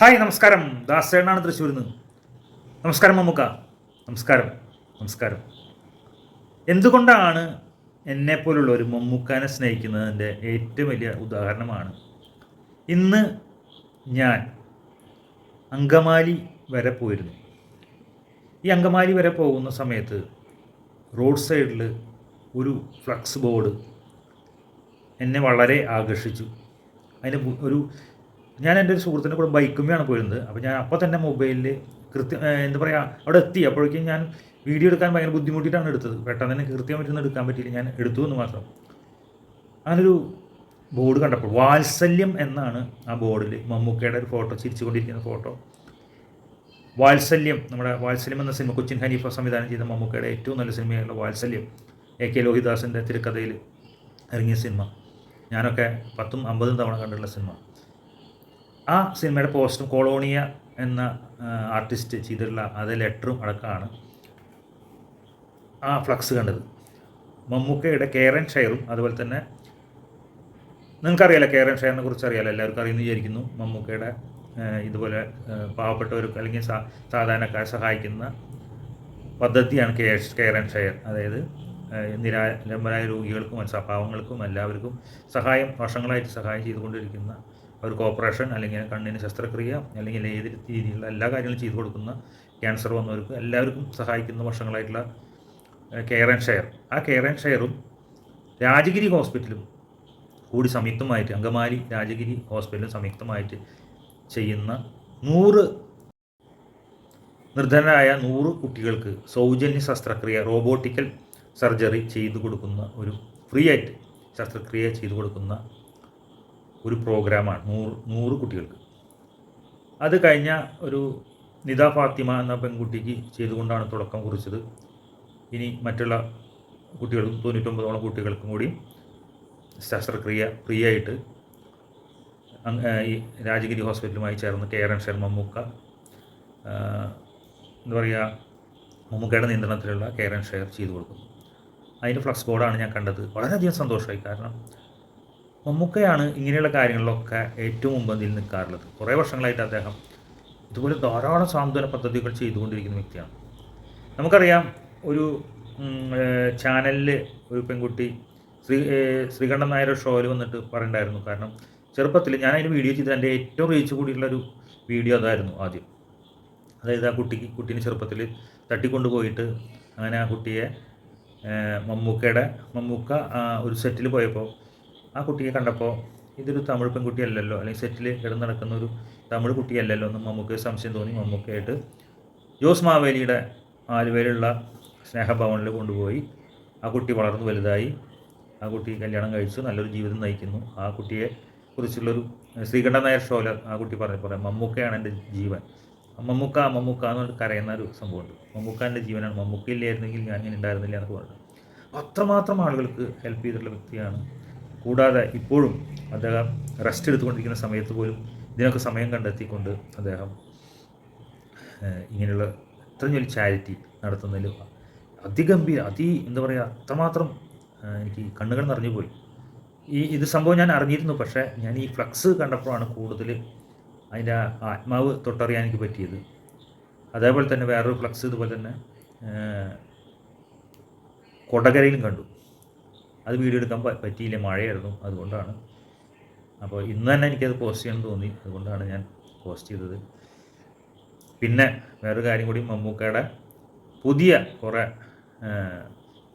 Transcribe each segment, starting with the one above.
Hi നമസ്കാരം. ദാസേണാണ് തൃശ്ശൂരിൽ നിന്ന്. നമസ്കാരം മമ്മുക്ക. നമസ്കാരം നമസ്കാരം. എന്തുകൊണ്ടാണ് എന്നെപ്പോലുള്ള ഒരു മമ്മൂക്കാനെ സ്നേഹിക്കുന്നതിന്റെ ഏറ്റവും വലിയ ഉദാഹരണമാണ് ഇന്ന് ഞാൻ അങ്കമാലി വരെ പോയിരുന്നു. ഈ അങ്കമാലി വരെ പോകുന്ന സമയത്ത് റോഡ് സൈഡിൽ ഒരു ഫ്ലക്സ് ബോർഡ് എന്നെ വളരെ ആകർഷിച്ചു. അതിന് ഒരു ഞാൻ എന്റെ ഒരു സുഹൃത്തിന്റെ കൂടെ ബൈക്കുമ്മയാണ് പോയിരുന്നത്. അപ്പോൾ ഞാൻ അപ്പോൾ തന്നെ മൊബൈലിൽ കൃത്യം എന്താ പറയുക അവിടെ എത്തി. അപ്പോഴേക്കും ഞാൻ വീഡിയോ എടുക്കാൻ ഭയങ്കര ബുദ്ധിമുട്ടിയിട്ടാണ് എടുത്തത്. പെട്ടെന്ന് തന്നെ കൃത്യമായിട്ടൊന്നും എടുക്കാൻ പറ്റിയില്ല. ഞാൻ എടുത്തു എന്ന് മാത്രം. അങ്ങനൊരു ബോർഡ് കണ്ടപ്പോൾ വാത്സല്യം എന്നാണ് ആ ബോർഡിൽ മമ്മൂക്കയുടെ ഒരു ഫോട്ടോ ചിരിച്ചുകൊണ്ടിരിക്കുന്ന ഫോട്ടോ. വാത്സല്യം നമ്മുടെ വാത്സല്യം എന്ന സിനിമ കൊച്ചിൻ ഹനീഫ സംവിധാനം ചെയ്ത മമ്മൂക്കയുടെ ഏറ്റവും നല്ല സിനിമയായുള്ള വാത്സല്യം. എ കെ ലോഹിദാസിന്റെ തിരക്കഥയിൽ ഇറങ്ങിയ സിനിമ. ഞാനൊക്കെ പത്തും അമ്പതും തവണ കണ്ടിട്ടുള്ള സിനിമ. ആ സിനിമയുടെ പോസ്റ്ററും കൊളോണിയ എന്ന ആർട്ടിസ്റ്റ് ചെയ്തിട്ടുള്ള അത് ലെറ്ററും അടക്കമാണ് ആ ഫ്ലക്സ് കണ്ടത്. മമ്മൂക്കയുടെ ആൻഡ് ഷെയറും അതുപോലെ തന്നെ നിങ്ങൾക്കറിയാലോ ആൻഡ് ഷെയറിനെ കുറിച്ച് അറിയാലോ? എല്ലാവർക്കും അറിയുന്നു വിചാരിക്കുന്നു. മമ്മൂക്കയുടെ ഇതുപോലെ പാവപ്പെട്ടവർക്ക് അല്ലെങ്കിൽ സാധാരണക്കാരെ സഹായിക്കുന്ന പദ്ധതിയാണ് കെയർ കെയർ ആൻഡ് ഷെയർ. അതായത് നിരാലംബരായ രോഗികൾക്കും പാവങ്ങൾക്കും എല്ലാവർക്കും സഹായം വർഷങ്ങളായിട്ട് സഹായം ചെയ്തുകൊണ്ടിരിക്കുന്ന അവർക്ക് ഓപ്പറേഷൻ അല്ലെങ്കിൽ കണ്ണിന് ശസ്ത്രക്രിയ അല്ലെങ്കിൽ ഏത് രീതിയിലുള്ള എല്ലാ കാര്യങ്ങളും ചെയ്തു കൊടുക്കുന്ന ക്യാൻസർ വന്നവർക്ക് എല്ലാവർക്കും സഹായിക്കുന്ന വർഷങ്ങളായിട്ടുള്ള കെയർ ആൻഡ് ഷെയർ ആ കെയർ ആൻഡ് ഷെയറും രാജഗിരി ഹോസ്പിറ്റലും കൂടി സംയുക്തമായിട്ട് അങ്കമാലി രാജഗിരി ഹോസ്പിറ്റലും സംയുക്തമായിട്ട് ചെയ്യുന്ന നൂറ് നിർധനരായ നൂറ് കുട്ടികൾക്ക് സൗജന്യ ശസ്ത്രക്രിയ റോബോട്ടിക്കൽ സർജറി ചെയ്തു കൊടുക്കുന്ന ഒരു ഫ്രീ ആയിട്ട് ശസ്ത്രക്രിയ ചെയ്തു കൊടുക്കുന്ന ഒരു പ്രോഗ്രാമാണ്. നൂറ് നൂറ് കുട്ടികൾക്ക്. അത് കഴിഞ്ഞ ഒരു നിത ഫാത്തിമ എന്ന പെൺകുട്ടിക്ക് ചെയ്തുകൊണ്ടാണ് തുടക്കം കുറിച്ചത്. ഇനി മറ്റുള്ള കുട്ടികൾക്കും തൊണ്ണൂറ്റൊമ്പതോളം കുട്ടികൾക്കും കൂടി ശസ്ത്രക്രിയ ഫ്രീ ആയിട്ട് ഈ രാജഗിരി ഹോസ്പിറ്റലുമായി ചേർന്ന് K R N Sharma Mammookka എന്താ പറയുക മമ്മൂക്കയുടെ നിയന്ത്രണത്തിലുള്ള കെയർ ആൻഡ് ഷെയർ ചെയ്തു കൊടുക്കും അതിന്റെ ഫ്ലക്സ് ബോർഡാണ് ഞാൻ കണ്ടത്. വളരെയധികം സന്തോഷമായി. കാരണം മമ്മൂക്കയാണ് ഇങ്ങനെയുള്ള കാര്യങ്ങളിലൊക്കെ ഏറ്റവും മുമ്പന്തിയിൽ നിൽക്കാറുള്ളത്. കുറേ വർഷങ്ങളായിട്ട് അദ്ദേഹം ഇതുപോലെ ധാരാളം സാന്ത്വന പദ്ധതികൾ ചെയ്തുകൊണ്ടിരിക്കുന്ന വ്യക്തിയാണ്. നമുക്കറിയാം ഒരു ചാനലിൽ ഒരു പെൺകുട്ടി ശ്രീ ശ്രീകണ്ഠൻ നായർ ഷോയിൽ വന്നിട്ട് പറയണ്ടായിരുന്നു. കാരണം ചെറുപ്പത്തിൽ ഞാൻ അതിന് വീഡിയോ ചെയ്ത് എന്റെ ഏറ്റവും റീച്ച് കൂടിയുള്ള ഒരു വീഡിയോ അതായിരുന്നു ആദ്യം. അതായത് ആ കുട്ടിക്ക് കുട്ടീനെ ചെറുപ്പത്തിൽ തട്ടിക്കൊണ്ടുപോയിട്ട് അങ്ങനെ ആ കുട്ടിയെ മമ്മൂക്കയുടെ മമ്മൂക്ക ഒരു സെറ്റിൽ പോയപ്പോൾ ആ കുട്ടിയെ കണ്ടപ്പോൾ ഇതൊരു തമിഴ് പെൺകുട്ടിയല്ലല്ലോ അല്ലെങ്കിൽ സെറ്റിൽ കിടന്ന് നടക്കുന്ന ഒരു തമിഴ് കുട്ടിയല്ലല്ലോ എന്ന് മമ്മൂക്ക് സംശയം തോന്നി. മമ്മൂക്കയായിട്ട് ജോസ് മാവേലിയുടെ ആലുവയിലുള്ള സ്നേഹഭവനിൽ കൊണ്ടുപോയി. ആ കുട്ടി വളർന്നു വലുതായി. ആ കുട്ടി കല്യാണം കഴിച്ചു നല്ലൊരു ജീവിതം നയിക്കുന്നു. ആ കുട്ടിയെ കുറിച്ചുള്ളൊരു ശ്രീകണ്ഠൻ നായർ ഷോയിൽ ആ കുട്ടി പറഞ്ഞ പോലെ മമ്മൂക്കയാണ് എന്റെ ജീവൻ. മമ്മൂക്ക മമ്മൂക്ക എന്ന് പറഞ്ഞിട്ട് കരയുന്ന ഒരു സംഭവമുണ്ട്. മമ്മൂക്ക എന്റെ ജീവനാണ്. മമ്മൂക്കയില്ലായിരുന്നെങ്കിൽ ഞാൻ ഇങ്ങനെ ഉണ്ടായിരുന്നില്ല എന്നൊക്കെ പറഞ്ഞു അത്രമാത്രം ആളുകൾക്ക് ഹെൽപ്പ് ചെയ്തിട്ടുള്ള വ്യക്തിയാണ് കൂടാതെ ഇപ്പോഴും അദ്ദേഹം റെസ്റ്റ് എടുത്തുകൊണ്ടിരിക്കുന്ന സമയത്ത് പോലും ഇതിനൊക്കെ സമയം കണ്ടെത്തിക്കൊണ്ട് അദ്ദേഹം ഇങ്ങനെയുള്ള ഇത്രയും വലിയ ചാരിറ്റി നടത്തുന്നതിൽ അതിഗംഭീര അതി എന്താ പറയുക അത്രമാത്രം എനിക്ക് കണ്ണുകൾ നിറഞ്ഞു പോയി. ഈ ഇത് സംഭവം ഞാൻ അറിഞ്ഞിരുന്നു പക്ഷേ ഞാൻ ഈ ഫ്ലക്സ് കണ്ടപ്പോഴാണ് കൂടുതൽ അതിന്റെ ആത്മാവ് തൊട്ടറിയാൻ എനിക്ക് പറ്റിയത്. അതേപോലെ തന്നെ വേറൊരു ഫ്ലക്സ് ഇതുപോലെ തന്നെ കൊടകരയിലും കണ്ടു. അത് വീഡിയോ എടുക്കാൻ പറ്റിയില്ല. മഴയായിരുന്നു. അതുകൊണ്ടാണ്. അപ്പോൾ ഇന്ന് തന്നെ എനിക്കത് പോസ്റ്റ് ചെയ്യണം തോന്നി. അതുകൊണ്ടാണ് ഞാൻ പോസ്റ്റ് ചെയ്തത്. പിന്നെ വേറൊരു കാര്യം കൂടി. മമ്മൂക്കയുടെ പുതിയ കുറേ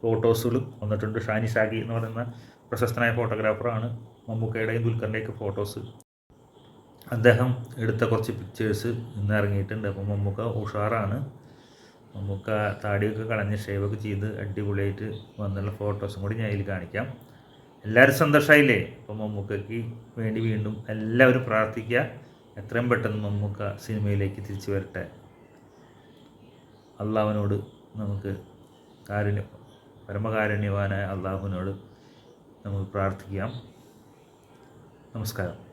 ഫോട്ടോസുകളും വന്നിട്ടുണ്ട്. ഷാനി ഷാഗി എന്ന് പറയുന്ന പ്രശസ്തനായ ഫോട്ടോഗ്രാഫറാണ് മമ്മൂക്കയുടെയും ദുൽഖറിന്റെയൊക്കെ ഫോട്ടോസ് അദ്ദേഹം എടുത്ത കുറച്ച് പിക്ചേഴ്സ് ഇന്ന് ഇറങ്ങിയിട്ടുണ്ട്. അപ്പോൾ മമ്മൂക്ക ഉഷാറാണ്. മമ്മൂക്ക താടിയൊക്കെ കളഞ്ഞ് ഷേവൊക്കെ ചെയ്ത് അടിപൊളിയായിട്ട് വന്നുള്ള ഫോട്ടോസും കൂടി ഞാൻ ഇതിൽ കാണിക്കാം. എല്ലാവരും സന്തോഷമായില്ലേ അപ്പോൾ മമ്മൂക്കയ്ക്ക് വേണ്ടി വീണ്ടും എല്ലാവരും പ്രാർത്ഥിക്കുക. എത്രയും പെട്ടെന്ന് മമ്മൂക്ക സിനിമയിലേക്ക് തിരിച്ചു വരട്ടെ. അള്ളാഹുവിനോട് നമുക്ക് കാരുണ്യ പരമകാരുണ്യവാനായ അള്ളാഹുവിനോട് നമുക്ക് പ്രാർത്ഥിക്കാം. നമസ്കാരം.